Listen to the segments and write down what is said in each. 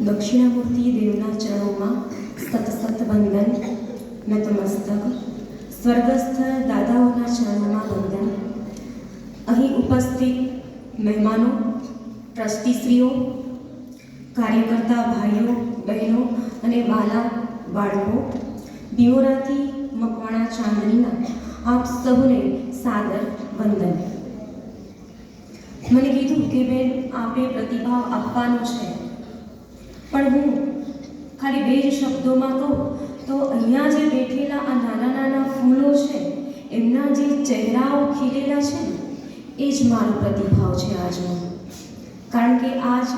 દક્ષિણામૂર્તિ દેવના ચરણોમાં સતસત વંદન, નતમસ્તક, સ્વર્ગસ્થ દાદાઓના ચરણોમાં વંદન. અહીં ઉપસ્થિત મહેમાનો, ટ્રસ્ટીશ્રીઓ, કાર્યકર્તા ભાઈઓ, બહેનો અને વાલા, બાળકો દિવોરાથી મકવાણા ચાંદનીના આપ સૌને સાદર વંદન. મને કીધું કે બેન, આપે પ્રતિભાવ આપવાનો છે. પણ હું ખાલી બે જ શબ્દોમાં કહું, તો અહીંયા જે બેઠેલા આ નાના નાના ફૂલો છે, એમના જે ચહેરાઓ ખીલેલા છે એ જ મારો પ્રતિભાવ છે આજનો. કારણ કે આજ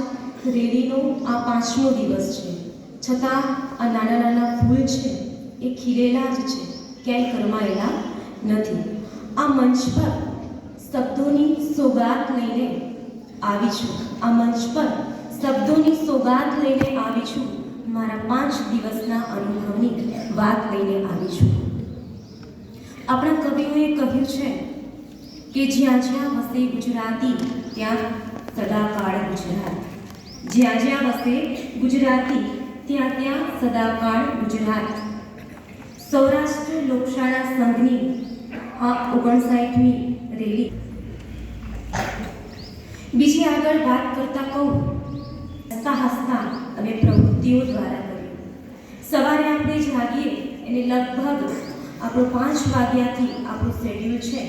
રેલીનો આ પાંચમો દિવસ છે. છતાં આ નાના નાના ફૂલ છે, એ ખીલેલા જ છે, ક્યાંય કરમાયેલા નથી. આ મંચ પર શબ્દોની સોગાત લઈને આવી છું, આ મંચ સોગાત લઈને આવી છું. મારા પાંચ દિવસના અનુભવની વાત લઈને આવી છું. આપણા કવિઓએ કહ્યું છે કે જ્યાં જ્યાં વસે ગુજરાતી, ત્યાં સદાકાળ ગુજરાત. જ્યાં જ્યાં વસે ગુજરાતી, ત્યાં ત્યાં સદાકાળ ગુજરાત. સૌરાષ્ટ્ર લોકશાળા સંઘની આ ઓગણસાઠમી રેલી. બીજી આગળ વાત કરતા કહું હસતા હસતા અને પ્રવૃત્તિઓ દ્વારા કર્યું. સવારે આપણે જાગીએ એને લગભગ આપણું પાંચ વાગ્યાથી આપણું શેડ્યુલ છે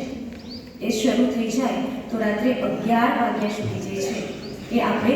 એ શરૂ થઈ જાય તો રાત્રે અગિયાર વાગ્યા સુધી જે છે એ આપણે